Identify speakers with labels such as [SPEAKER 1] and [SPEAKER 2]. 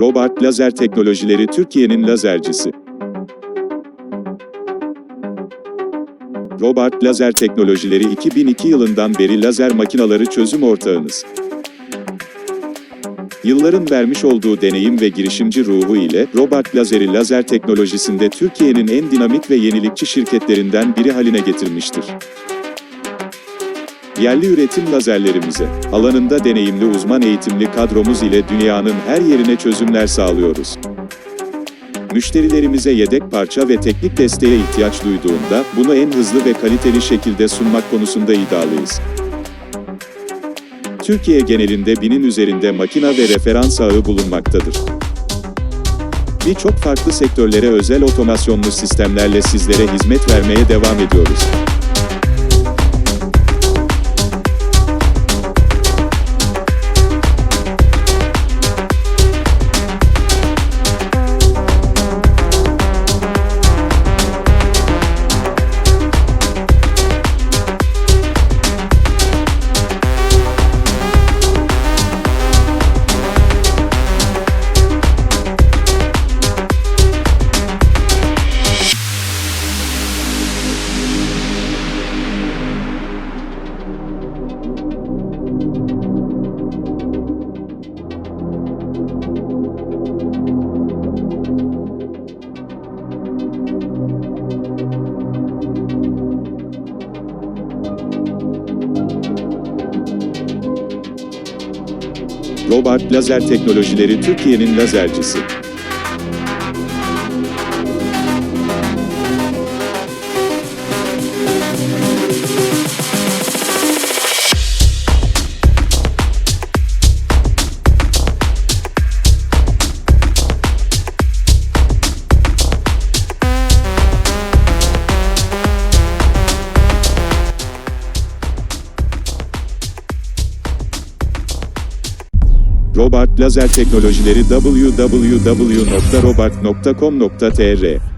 [SPEAKER 1] Robart Lazer Teknolojileri Türkiye'nin lazercisi. Robart Lazer Teknolojileri 2002 yılından beri lazer makinaları çözüm ortağınız. Yılların vermiş olduğu deneyim ve girişimci ruhu ile Robart Lazer'i lazer teknolojisinde Türkiye'nin en dinamik ve yenilikçi şirketlerinden biri haline getirmiştir. Yerli üretim lazerlerimize, alanında deneyimli uzman eğitimli kadromuz ile dünyanın her yerine çözümler sağlıyoruz. Müşterilerimize yedek parça ve teknik desteğe ihtiyaç duyduğunda, bunu en hızlı ve kaliteli şekilde sunmak konusunda iddialıyız. Türkiye genelinde binin üzerinde makina ve referans ağı bulunmaktadır. Birçok farklı sektörlere özel otomasyonlu sistemlerle sizlere hizmet vermeye devam ediyoruz. Robart Lazer Teknolojileri Türkiye'nin lazercisi. Robart Lazer Teknolojileri www.robart.com.tr